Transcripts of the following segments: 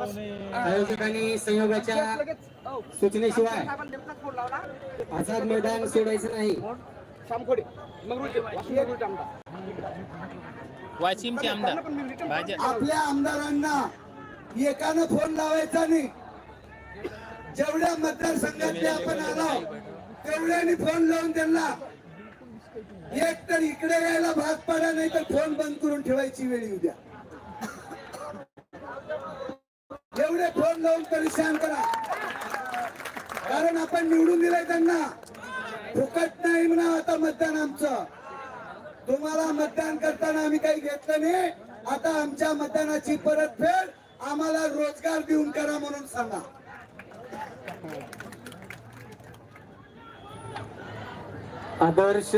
आयोजकांनी संयोगाच्या सूचनेशिवाय आझाद मैदान सोडायचं नाही. वाशिमचे आमदार आपल्या आमदारांना एकानं फोन लावायचा नाही. जेवढ्या मतदारसंघातले आपण आलो तेवढ्यानी फोन लावून त्यांना एक तर इकडे यायला भाग पडा नाही तर फोन बंद करून ठेवायची वेळ येऊ द्या एवढे फोन लावून परेशान करा कारण आपण निवडून दिलंय त्यांना. फुकट नाही म्हणा आता मतदान आमचं. तुम्हाला मतदान करताना आम्ही काही घेतलं नाही. आता आमच्या मतदानाची परतफेड आम्हाला रोजगार देऊन करा म्हणून सांगा. Adarsh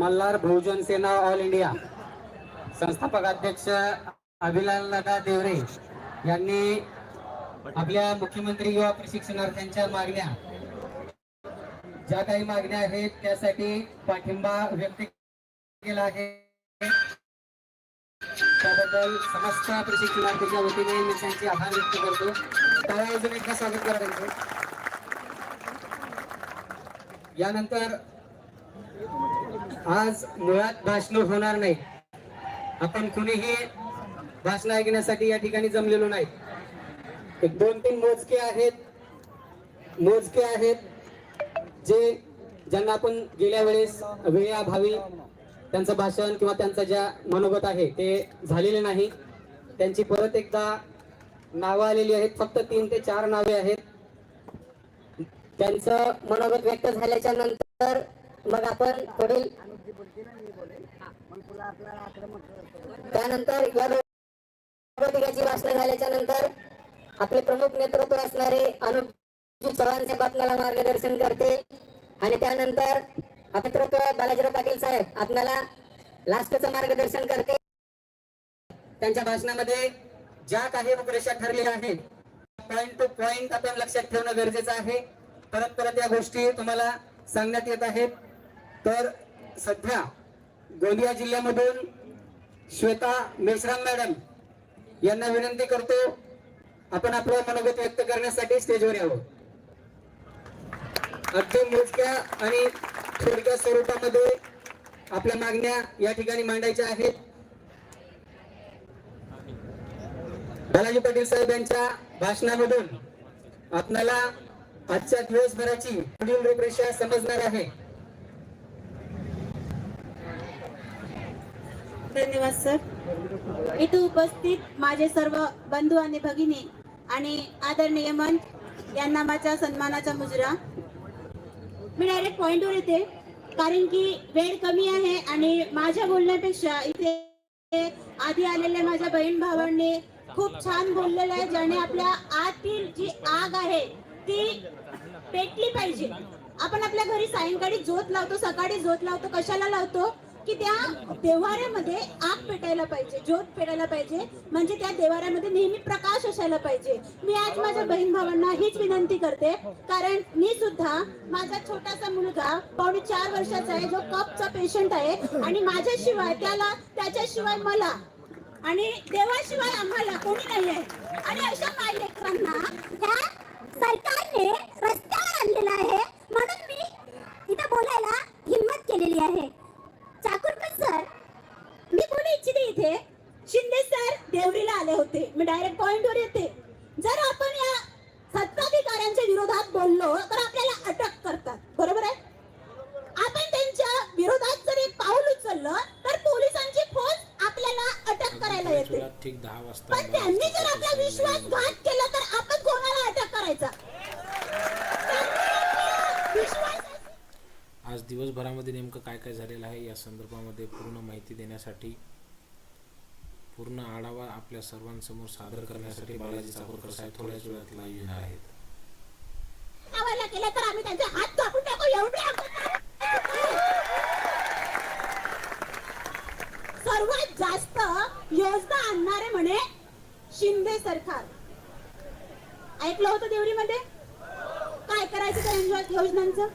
Malhar Bahujan Sena all India. संस्थापक अध्यक्ष अभिलाल दादा देवरे यांनी आपल्या मुख्यमंत्री युवा प्रशिक्षणार्थ्यांच्या मागण्या. ज्या काही मागण्या आहेत त्यासाठी पाठिंबा व्यक्त केला आहे. त्याबद्दल समस्त प्रशिक्षणार्थीच्या वतीने मी त्यांचे आभार व्यक्त करतो. त्याला अजून एकदा स्वागत करा त्यांचं यानंतर आज मुळात भाषण होणार नाही. आपण कुणीही भाषण ऐकण्यासाठी या ठिकाणी जमलेलो नाही. एक दोन तीन मोजके आहेत. मोजके आहेत जे ज्यांना आपण गेल्या वेळेस वेळेअभावी त्यांचं भाषण किंवा त्यांचं ज्या मनोगत आहे ते झालेले नाही. त्यांची परत एकदा नावं आलेली आहेत. फक्त तीन ते चार नावे आहेत. त्यांचं मनोगत व्यक्त झाल्याच्यानंतर मग आपण पुढील त्यानंतर या भाषण झाल्याच्यानंतर आपले प्रमुख नेतृत्व असणारे अनुप चव्हाण साहेब आपल्याला मार्गदर्शन करते. आणि त्यानंतर नेतृत्व बालाजीराव पाटील साहेब आपल्याला लास्टचं मार्गदर्शन करते. त्यांच्या भाषणामध्ये ज्या काही रूपरेषा ठरलेल्या आहेत पॉइंट टू पॉइंट आपण लक्षात ठेवणं गरजेचं आहे. परत परत या गोष्टी तुम्हाला सांगण्यात येत आहेत. तर सध्या गोंदिया जिल्ह्यामधून श्वेता मेश्राम मॅडम यांना विनंती करतो आपण आपलं मनोगत व्यक्त करण्यासाठी स्टेजवर यावं. अगदी मोजक्या आणि थोडक्या स्वरूपामध्ये आपल्या मागण्या या ठिकाणी मांडायच्या आहेत. बालाजी पाटील साहेब यांच्या भाषणामधून आपल्याला आजच्या दिवसभराची पुढील रूपरेषा समजणार आहे. धन्यवाद सर. इथे उपस्थित माझे सर्व बंधू आणि भगिनी आणि आदरणीय मन यांना माझ्या सन्मानाचा मुजरा. मी डायरेक्ट पॉइंटवर येते कारण की वेळ कमी आहे आणि माझ्या बोलण्यापेक्षा इथे आधी आलेल्या माझ्या बहीण भावांनी खूप छान बोललेलं आहे ज्याने आपल्या आतील जी आग आहे ती पेटली पाहिजे. आपण आपल्या घरी सायंकाळी जोत लावतो सकाळी झोत लावतो कशाला लावतो? की त्या देवाऱ्यामध्ये आग पेटायला पाहिजे ज्योत पेटायला पाहिजे. म्हणजे त्या देवाऱ्यामध्ये नेहमी प्रकाश असायला पाहिजे. मी आज माझ्या बहीण भावांना हीच विनंती करते. कारण मी सुद्धा माझा छोटासा मुलगा पावणे चार वर्षाचा आहे जो कपचा पेशंट आहे. आणि माझ्याशिवाय त्याला त्याच्याशिवाय मला आणि देवाशिवाय आम्हाला कोणी नाही आहे. आणि अशा काही लेकरांना त्या सरकारने रस्त्यावर आणलेला आहे. म्हणून मी इथं बोलायला हिंमत केलेली आहे. चाकूरकर सर? मी बोलू इच्छिते इथे? शिंदे सर देवरीला आले होते. मी डायरेक्ट पॉइंटवर येते. जर आपण या सत्ताधिकाऱ्यांच्या विरोधात बोललो तर आपल्याला अटक करतात. बरोबर आहे? आपण त्यांच्या विरोधात जर एक पाऊल उचललं तर पोलिसांची फौज आपल्याला अटक करायला येते. पण त्यांनी जर आपला विश्वासघात केला तर आपण कोणाला अटक करायचा विश्वास आज दिवसभरामध्ये नेमकं काय काय झालेलं आहे? या संदर्भामध्ये पूर्ण माहिती देण्यासाठी पूर्ण आढावा आपल्या सर्वांसमोर सादर करण्यासाठी बालाजी चाकूरकर साहेब थोड्याच वेळात लाईव्ह येणार आहेत. हात सर्वात जास्त योजना आणणारे म्हणे शिंदे सरकार. ऐकलं होतं देवरीमध्ये? काय करायचं त्या योजनांचं?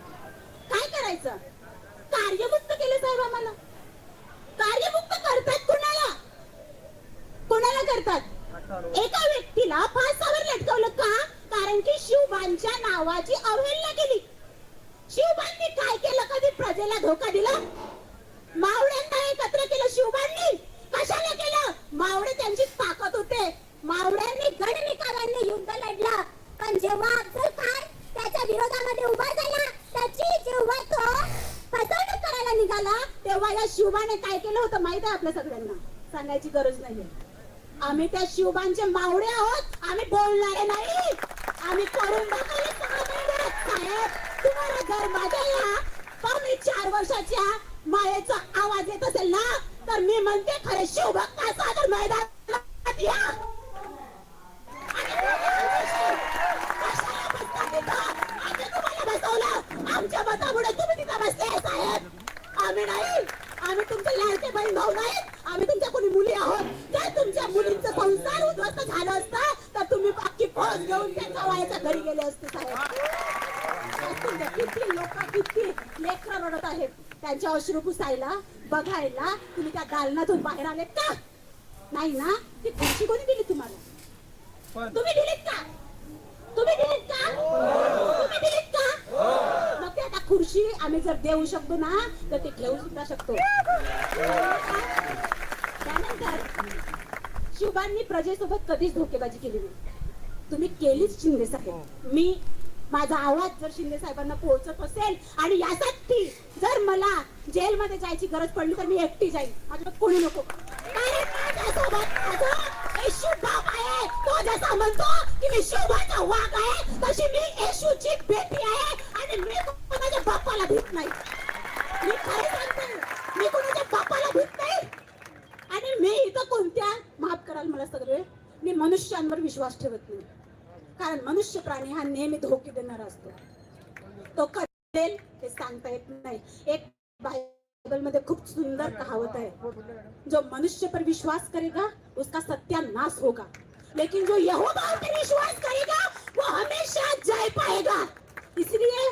करायचं? कार्यमुक्त केलं साहेब आम्हाला. कार्यमुक्त करतात कुणाला? कोणाला करतात? एका व्यक्तीला फासावर लटकवलं का? कारण की शिवबांच्या नावाची अवहेलना केली. शिवबांनी काय केलं? कधी प्रजेला धोका दिला? मावळ्यांना एकत्र केलं शिवबांनी? कशाला केलं? मावळे त्यांची ताकद होते. मावळ्यांनी गडनिकारांनी युद्ध लढला. पण जेव्हा अफजल खान त्याच्या विरोधामध्ये उभा झाला त्याची जेव्हा तो फसवणूक करायला निघाला त्या शिवबाने काय केलं होतं माहीत आहे आपल्या सगळ्यांना? सांगायची गरज नाहीये. आम्ही त्या शिवबांचे मावळे आहोत. आम्ही बोलणारे नाही. आम्ही करून तुम्हाला घर माझ्या या पावणे चार वर्षाच्या मायेचा आवाज येत असेल ना तर मी म्हणते खरे शिवभक्त असा तर मैदानात या? आमच्या मतामुळे तुम्ही तिथं बसले साहेब. आम्ही नाही. आम्ही तुमचे लाडके बहीण भाऊ नाही. आम्ही तुमच्या कोणी मुली आहोत. जर तुमच्या मुलींचा संसार उद्ध्वस्त झाला असता तर तुम्ही अख्खी फौज घेऊन त्यांच्या वयाच्या घरी गेले असते साहेब. किती लोक किती लेकरं रडत आहेत. त्यांच्या अश्रू पुसायला बघायला तुम्ही त्या दालनातून बाहेर आले का? नाही ना? ती खुर्ची कोणी दिली तुम्हाला? तुम्ही दिलीत का? तुम्ही दिलीत का? तुम्ही दिलीत का खुर्शी खुर्ची आम्ही जर देऊ शकतो ना तर ते घेऊ सुद्धा शकतो. त्यानंतर शिवबांनी प्रजेसोबत कधीच धोकेबाजी केली नाही. तुम्ही केलीच शिंदे साहेब. मी माझा आवाज जर शिंदे साहेबांना पोहोचत असेल आणि यासाठी जर मला जेलमध्ये जायची गरज पडली तर मी एकटी जाईल माझ्या कोणी नको. आहे. तो जसा म्हणतो की मी शोभाचा वाघ आहे तशी मी येशूची बेटी आहे. आणि मी कोणाच्या बापाला भीत नाही मी खरं सांगते मी कोणाच्या बापाला भीत नाही आणि मी इथं कोणत्या माफ कराल मला सगळे मी मनुष्यांवर विश्वास ठेवत नाही कारण मनुष्य प्राणी हा नेहमी धोके देणारा असतो तो करेल हे सांगता येत नाही एक बायबलमध्ये खूप सुंदर कहावत है जो मनुष्य पर विश्वास करेगा उसका सत्यानाश होगा लेकिन जो यहोवा पर विश्वास करेगा वो हमेशा जय पाएगा। इसलिए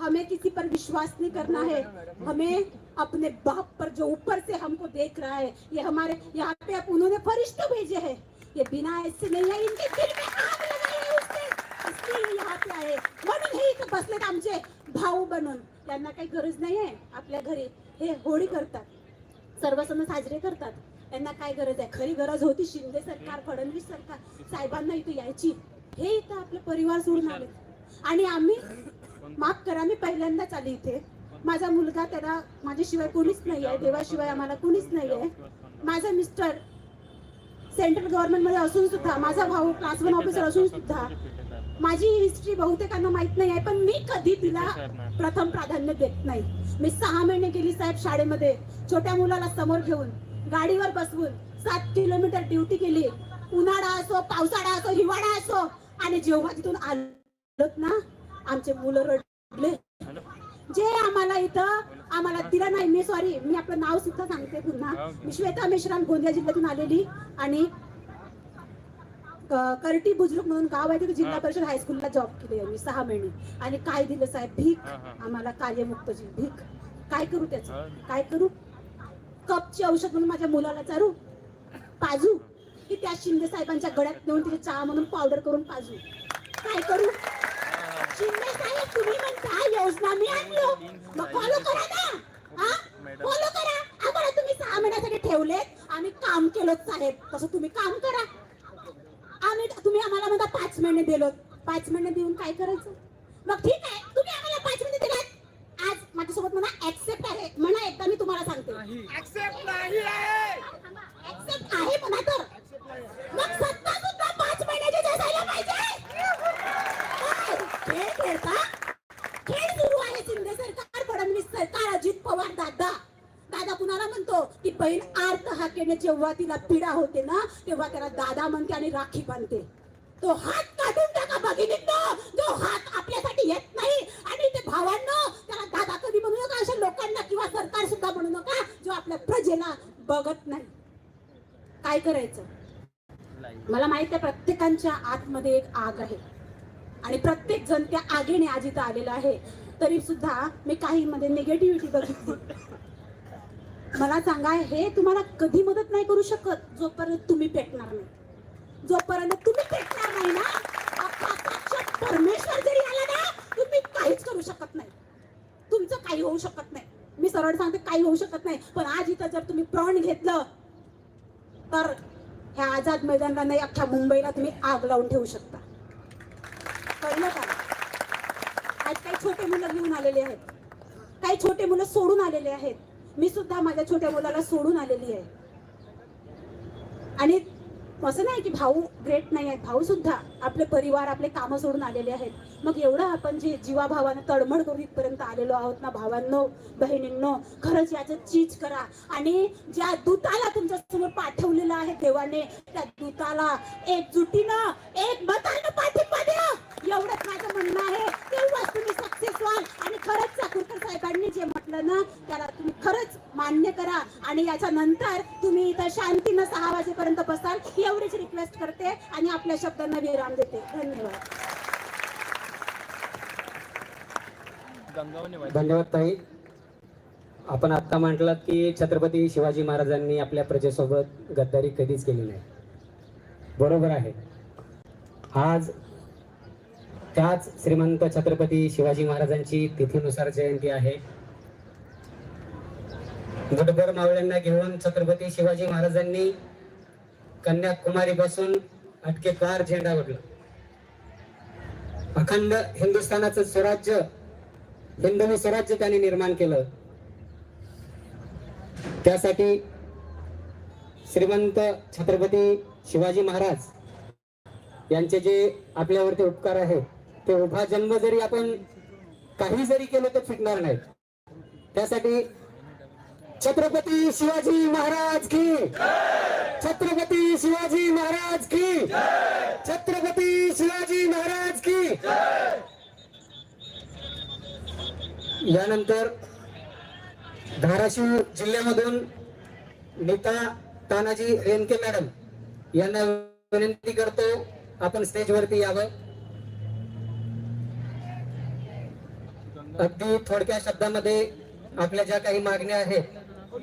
हमें किसी पर विश्वास नहीं करना है। हमें अपने बाप पर जो ऊपर से हमको देख रहा है ये हमारे यहाँ पे अब उन्होंने फरिश्ते भेजे हैं। ये बिना ऐसे नहीं है इनके दिल में आग लगाई है उसने। इसलिए यहाँ पे आए। म्हणून हे इथं बसलेत आमचे भाऊ बनून त्यांना काही गरज नाही आहे आपल्या घरी. हे होळी करतात सर्व सण साजरे करतात. त्यांना काय गरज आहे? खरी गरज होती शिंदे सरकार फडणवीस सरकार. साहेबांना इथं यायची. हे इथं आपले परिवार सोडून आले. आणि आम्ही माफ करा मी पहिल्यांदाच आली इथे. माझा मुलगा त्याला माझ्याशिवाय कोणीच नाही आहे देवाशिवाय आम्हाला कोणीच नाही आहे. माझा मिस्टर सेंट्रल गव्हर्नमेंटमध्ये असून सुद्धा माझा भाऊ क्लास वन ऑफिसर असून सुद्धा माझी हिस्ट्री बहुतेकांना माहीत नाही आहे पण मी कधी तिला प्रथम प्राधान्य देत नाही. मी सहा महिने गेली साहेब शाळेमध्ये छोट्या मुलाला समोर घेऊन गाडीवर बसवून सात किलोमीटर ड्युटी केली. उन्हाळा असो पावसाळा असो हिवाळा असो आणि जेव्हा तिथून आलो ना आमचे मुलं रडले. जे आम्हाला इथं आम्हाला दिलं नाही. मी सॉरी मी आपलं नाव सुद्धा सांगते पुन्हा. मी श्वेता मेश्राम गोंदिया जिल्ह्यातून आलेली आणि करटी बुजुर्ग म्हणून गाव आहे. तिथे जिल्हा परिषद हायस्कूलला जॉब केली मी सहा महिने. आणि काय दिलं साहेब? भीक. आम्हाला कार्यमुक्तची भीक. काय करू त्याचं? काय करू? कपची औषध म्हणून माझ्या मुलाला चारू. पाजू. की त्या शिंदे साहेबांच्या गळ्यात नेऊन तिथे चहा म्हणून पावडर करून पाजू. काय करू? शिंदे साहेब तुम्ही म्हणता योजना मी आणलो मग फॉलो करा ना. हा फॉलो करा आम्हाला तुम्ही सहा महिन्यासाठी ठेवलेत. आम्ही काम केलं साहेब. तसं तुम्ही काम करा. आम्ही तुम्ही आम्हाला म्हणता पाच महिने दिलो पाच महिने देऊन काय करायचं? मग ठीक आहे. तुम्ही आम्हाला पाच महिने दिलात. आज माझ्यासोबत म्हणा ऍक्सेप्ट आहे. म्हणा एकदा मी तुम्हाला सांगते. ऍक्सेप्ट आहे म्हणा तर मग सत्ता सुद्धा पाच महिन्याची असायला पाहिजे काय? खेळ खेळता खेळ सुरू आहे शिंदे सरकार फडणवीस सरकार अजित पवार दादा दादा कुणाला म्हणतो की बहीण आर्त हाकेने जेव्हा तिला पीडा होते ना तेव्हा त्याला दादा म्हणते आणि राखी बांधते. तो हात काढून टाका भगिनींनो जो हात आपल्यासाठी येत नाही. आणि ते भावांनो त्याला दादा कधी म्हणू नका अशा लोकांना किंवा सरकार सुद्धा म्हणू नका जो आपल्या प्रजेला बघत नाही. काय करायचं? मला माहीत आहे प्रत्येकांच्या आतमध्ये एक आग आहे. आणि प्रत्येक जण त्या आगीने आज इथं आलेला आहे. तरी सुद्धा मी काही मध्ये निगेटिव्हिटी बघितली. मला सांगा हे तुम्हाला कधी मदत नाही करू शकत जोपर्यंत तुम्ही पेटणार नाही. जोपर्यंत तुम्ही पेटणार नाही ना परमेश्वर जरी आला ना तुम्ही काहीच करू शकत नाही. तुमचं काही होऊ शकत नाही. मी सरळ सांगते काही होऊ शकत नाही. पण आज इथं जर तुम्ही प्रण घेतलं तर ह्या आझाद मैदानला नाही अख्ख्या मुंबईला तुम्ही आग लावून ठेवू शकता. कळलं का? आज काही छोटे मुलं घेऊन आलेले आहेत. काही छोटे मुलं सोडून आलेले आहेत. मी सुद्धा माझ्या छोट्या मुलाला सोडून आलेली आहे. आणि असं नाही की भाऊ ग्रेट नाही आहेत भाऊ सुद्धा आपले परिवार आपले कामं सोडून आलेले आहेत. मग एवढं आपण जे जीवाभावानं तडमड करून इथपर्यंत आलेलो आहोत ना भावांनो बहिणींनो खरंच याचं चीज करा. आणि ज्या दूताला तुमच्यासमोर पाठवलेलं आहे देवाने त्या दूताला एकजुटीनं एक मतानं पाठिंबा द्या. एवढंच माझं म्हणणं आहे. तेव्हाच तुम्ही खरंच चाकूरकर साहेबांनी जे म्हटलं ना त्याला तुम्ही खरंच मान्य करा. आणि याच्या नंतर तुम्ही इथं शांतीनं सहा वाजेपर्यंत बसाल एवढीच रिक्वेस्ट करते आणि आपल्या शब्दांना विराम देते. धन्यवाद. धन्यवाद ताई. आपण आत्ता म्हटलात की छत्रपती शिवाजी महाराजांनी आपल्या प्रजेसोबत गद्दारी कधीच केली नाही. बरोबर आहे. आज त्याच श्रीमंत छत्रपती शिवाजी महाराजांची तिथीनुसार जयंती आहे. गुडगर मावळ्यांना घेऊन छत्रपती शिवाजी महाराजांनी कन्याकुमारी बसून अटकेकार झेंडा ओढला. अखंड हिंदुस्थानाचं स्वराज्य हिंदवी स्वराज्य त्यांनी निर्माण केलं. त्यासाठी श्रीमंत छत्रपती शिवाजी महाराज यांचे जे आपल्यावरती उपकार आहेत ते उभा जन्म जरी आपण काही जरी केलं तर फिटणार नाही. त्यासाठी छत्रपती शिवाजी महाराज की. छत्रपती शिवाजी महाराज की. छत्रपती शिवाजी महाराज की. यानंतर धाराशिव जिल्ह्यामधून नीता तानाजी रेनके मॅडम यांना विनंती करतो आपण स्टेजवरती यावं. अगदी थोडक्या शब्दामध्ये आपल्या ज्या काही मागण्या आहेत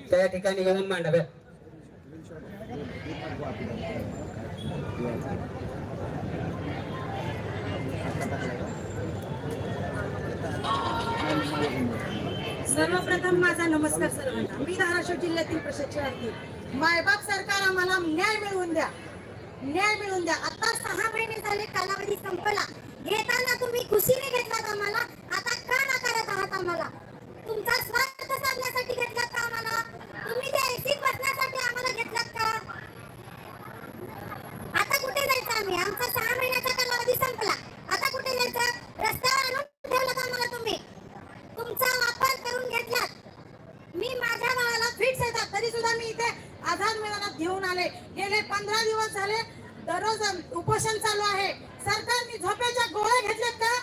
त्या या ठिकाणी येऊन मांडाव्या सर्वप्रथम माझा नमस्कार सर्वांना. मी धाराशिव जिल्ह्यातील प्रशिक्षणार्थी मायबाप सरकार आम्हाला न्याय मिळवून द्या. न्याय मिळवून द्या. आता सहा महिने झाले कालावधी संपला. घेताना तुम्ही खुशीने घेतलात आम्हाला आता का नाकारत आहात आम्हाला तुमचा स्वार्थ साधण्यासाठी घेतलात का आम्हाला तुम्ही त्या एसी बसण्यासाठी आम्हाला घेतलात का आता कुठे जायचं आम्ही आमचा सहा महिन्याचा कालावधी संपला आता कुठे जायचं रस्त्यावर आणून ठेवलं आम्हाला तुम्ही तुमचा वापर करून घेतलात मी माझ्या बाळाला फिट येतात तरी सुद्धा मी इथे आधार मैदानात घेऊन आले गेले पंधरा दिवस झाले दररोज उपोषण चालू आहे. सरकारने झोपेच्या गोळ्या घेतल्यात का?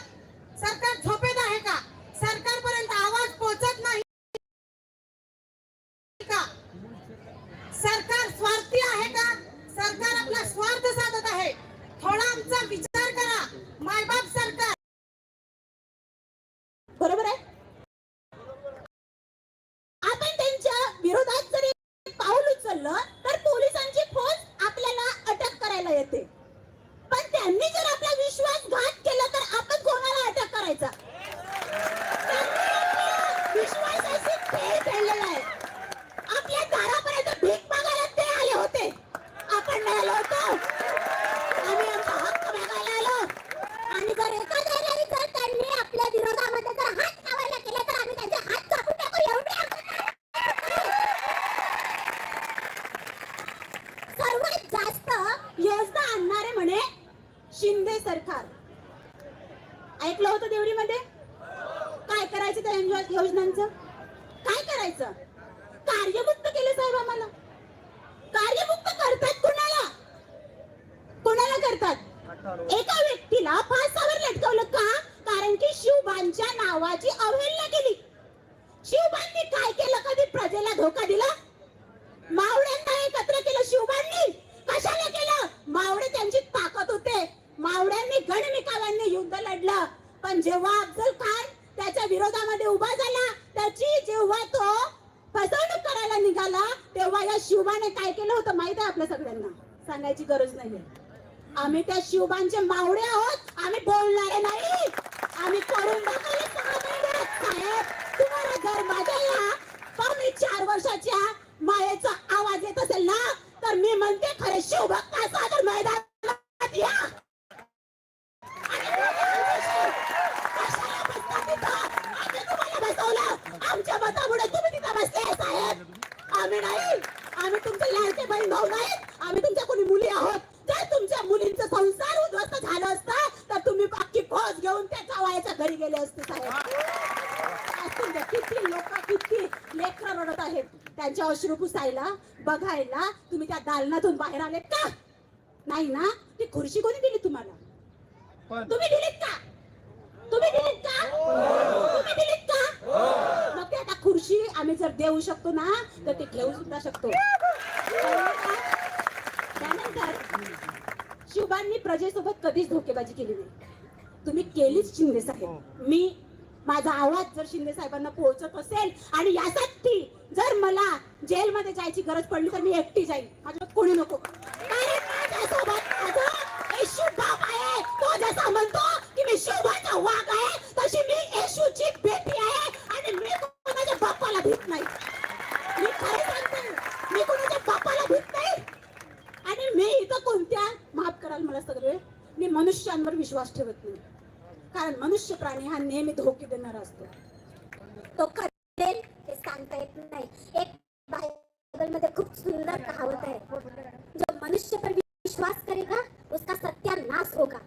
माझ्या या पावणे चार वर्षाच्या मायेचा आवाज येत असेल ना तर मी म्हणते खरे शिवभक्त असा तर मैदान या कशाला बसता तिथं? आम्ही तुम्हाला बसवलं आमच्या मतामुळे तुम्ही तिथं बसले साहेब आम्ही नाही आम्ही तुमचे लाडके बहीण भाऊ नाही आम्ही तुमच्या कोणी मुली आहोत जर तुमच्या मुलींचा संसार उद्ध्वस्त झाला असता तर तुम्ही अख्खी फौज घेऊन त्याच्या वयाच्या घरी गेले असते साहेब आज तुमच्या किती लोक किती लेकरं रडत आहेत त्यांच्या अश्रू पुसायला बघायला तुम्ही त्या दालनातून बाहेर आले का? नाही ना? ती खुर्ची कोणी दिली तुम्हाला? तुम्ही दिलीत का? तुम्ही दिलीत का? तुम्ही दिलीत का? मग ते आता खुर्ची आम्ही जर देऊ शकतो ना तर ते घेऊ सुद्धा शकतो? त्यानंतर शिवबांनी प्रजेसोबत कधीच धोकेबाजी केली नाही. तुम्ही केलीच शिंदे साहेब. मी माझा आवाज जर शिंदे साहेबांना पोहोचत असेल आणि यासाठी जर मला जेलमध्ये जायची गरज पडली तर मी एकटी जाईल माझ्यासोबत कोणी नको. कारण माझ्यासोबत माझं येशू बाप आहे. तो जसा म्हणतो की मी शिवबाचा वाघ आहे तशी मी येशूची बेटी आहे आणि मी कोणाच्या बापाला भीत नाही. मी खरं सांगते मी कोणाच्या बापाला भीत नाही. आणि मी इथं कोणत्या माफ कराल मला सगळे मी मनुष्यांवर विश्वास ठेवत नाही. कारण मनुष्य प्राणी हा नेहमी धोके देणारा असतो. तो करेल हे सांगता येत नाही. एक बायबल मध्ये खूप सुंदर कहावत है जो मनुष्य पर विश्वास करेगा, उसका सत्यानाश होगा.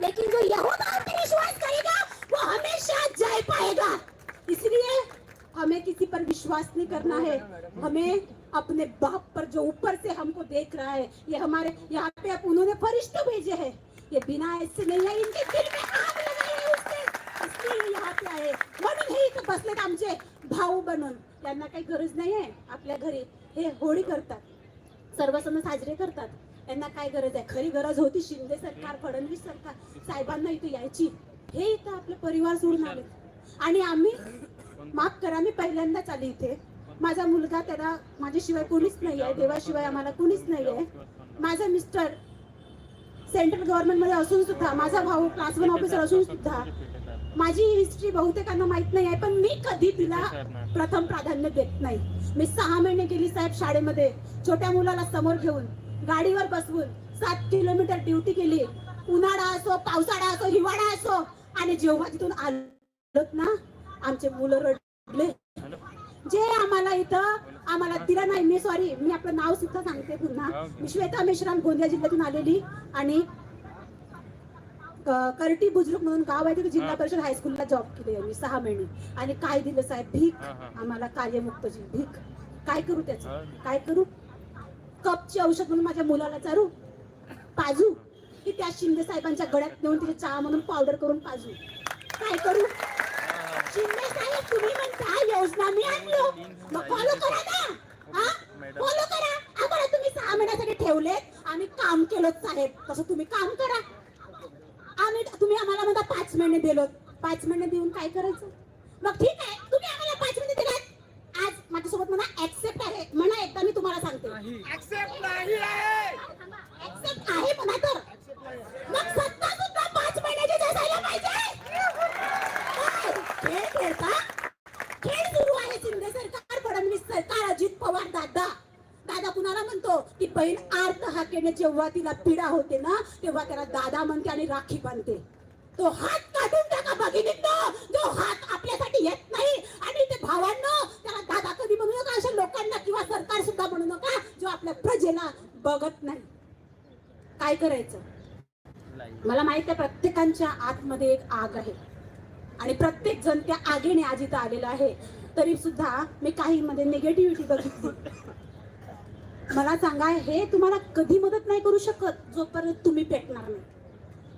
लेकिन जो यहोवा पर विश्वास करेगा, वो हमेशा जय पाएगा. इसलिए हमें किसी पर विश्वास नहीं करना है. हमें अपने बाप पर जो ऊपर से हमको देख रहा है, ये हमारे यहाँ पे अब उन्होंने फरिश्ते भेजे हैं. ये बिना ऐसे नहीं है, इनके दिल बसलेत आमचे भाऊ बनून त्यांना काही गरज नाही आहे आपल्या घरी. हे होळी करतात. सर्व सण साजरे करतात. त्यांना काय गरज आहे? खरी गरज होती शिंदे सरकार फडणवीस सरकार. साहेबांना इथे यायची. हे इथं आपले परिवार सोडून आले. आणि आम्ही माफ करा मी पहिल्यांदाच आली इथे. माझा मुलगा त्याला माझ्याशिवाय कोणीच नाही आहे देवाशिवाय आम्हाला कोणीच नाही आहे माझा मिस्टर सेंट्रल गव्हर्नमेंटमध्ये असून सुद्धा माझा भाऊ क्लास वन ऑफिसर असून सुद्धा माझी हिस्ट्री बहुतेकांना माहीत नाही आहे पण मी कधी तिला प्रथम प्राधान्य देत नाही. मी सहा महिने गेली साहेब शाळेमध्ये छोट्या मुलाला समोर घेऊन गाडीवर बसवून सात किलोमीटर ड्युटी केली. उन्हाळा असो पावसाळा असो हिवाळा असो आणि जेव्हा तिथून आलोत ना आमचे मुलं रडले. जे आम्हाला इथं आम्हाला दिलं नाही मी सॉरी मी आपलं नाव सुद्धा सांगते पुन्हा. मी श्वेता मेश्राम गोंदिया जिल्ह्यातून आलेली आणि करटी बुजुर्ग म्हणून गाव आहे तिथे जिल्हा परिषद हायस्कूलला जॉब केली मी सहा महिने. आणि काय दिलं साहेब? भीक. आम्हाला कार्यमुक्तची भीक. काय करू त्याचं? काय करू? कपचे औषध म्हणून माझ्या मुलाला चारू. पाजू. की त्या शिंदे साहेबांच्या गळ्यात नेऊन तिथे चहा म्हणून पावडर करून पाजू. काय करू? शिंदे साहेब तुम्ही म्हणता योजना मी आणलो. मग फॉलो करा ना. फॉलो करा. आम्हाला तुम्ही सहा महिन्यासाठी ठेवले आम्ही काम केलं साहेब. तसं तुम्ही काम करा. आम्ही तुम्ही आम्हाला म्हणता पाच महिने दिलो. पाच महिने देऊन काय करायचं? मग ठीक आहे. तुम्ही आम्हाला पाच महिने दिलात आज माझ्यासोबत म्हणा ऍक्सेप्ट आहे. म्हणा एकदा मी तुम्हाला सांगते. ऍक्सेप्ट आहे. म्हणा तर. मग सत्ता सुद्धा पाच महिन्याची असायला पाहिजे काय? खेळ खेळता खेळ सुरू आहे शिंदे सरकार फडणवीस सरकार अजित पवार दादा दादा कुणाला म्हणतो की बहीण आर्त हाकेने जेव्हा तिला पीडा होते ना तेव्हा त्याला दादा म्हणते आणि राखी बांधते. तो हात काढून टाका भगिनींनो जो हात आपल्यासाठी येत नाही. आणि ते भावांनो त्याला दादा कधी म्हणू नका अशा लोकांना किंवा सरकार सुद्धा म्हणू नका जो आपल्या प्रजेला बघत नाही. काय करायचं? मला माहीत आहे प्रत्येकांच्या आतमध्ये एक आग आहे. आणि प्रत्येक जण त्या आगीने आज इथं आलेला आहे. तरी सुद्धा मी काही मध्ये निगेटिव्हिटी बघितली. मला सांगा हे तुम्हाला कधी मदत नाही करू शकत जोपर्यंत तुम्ही पेटणार नाही.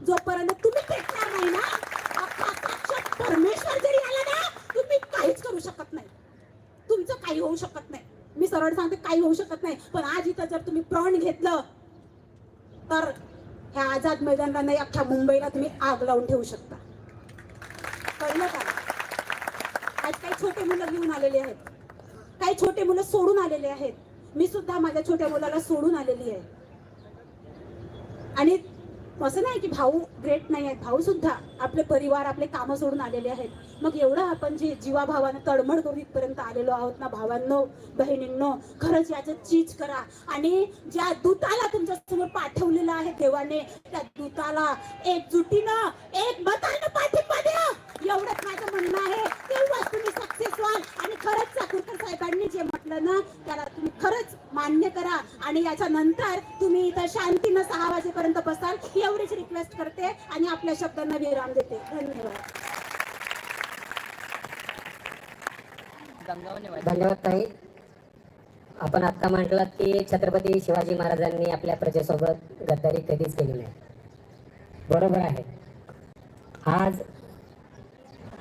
जोपर्यंत तुम्ही पेटणार नाही ना परमेश्वर जरी आला ना तुम्ही काहीच करू शकत नाही. तुमचं काही होऊ शकत नाही. मी सरळ सांगते काही होऊ शकत नाही. पण आज इथं जर तुम्ही प्रण घेतलं तर ह्या आझाद मैदानला नाही अख्ख्या मुंबईला तुम्ही आग लावून ठेवू शकता. कळलं का? आज काही छोटे मुलं घेऊन आलेले आहेत. काही छोटे मुलं सोडून आलेले आहेत. मी सुद्धा माझ्या छोट्या मुलाला सोडून आलेली आहे. आणि असं नाही की भाऊ ग्रेट नाही आहेत. भाऊ सुद्धा आपले परिवार आपले कामं सोडून आलेले आहेत. मग एवढं आपण जे जीवाभावानं तडमड करून इथपर्यंत आलेलो आहोत ना भावांनो बहिणींनो खरंच याचं चीज करा. आणि ज्या दूताला तुमच्यासमोर पाठवलेलं आहे देवाने त्या दूताला एकजुटीनं एक मतानं पाठव द्या एवढंच माझं म्हणणं आहे तेव्हाच तुम्ही सक्सेस व्हाल आणि खरंच चाकूरकर साहेबांनी जे म्हटलं ना त्याला तुम्ही खरंच मान्य करा आणि याच्यानंतर तुम्ही इथं शांतीनं सहा वाजेपर्यंत बसाल एवढीच रिक्वेस्ट करते आणि आपल्या शब्दांना विराम देते. धन्यवाद. धन्यवाद ताई आपण आता म्हटलं की छत्रपती शिवाजी महाराजांनी आपल्या प्रजेसोबत गद्दारी कधीच केली नाही. बरोबर आहे. आज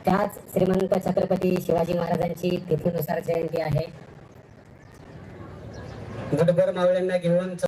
त्याच श्रीमंत छत्रपती शिवाजी महाराजांची तिथीनुसार जयंती आहे. गटभर मावळ्यांना घेऊन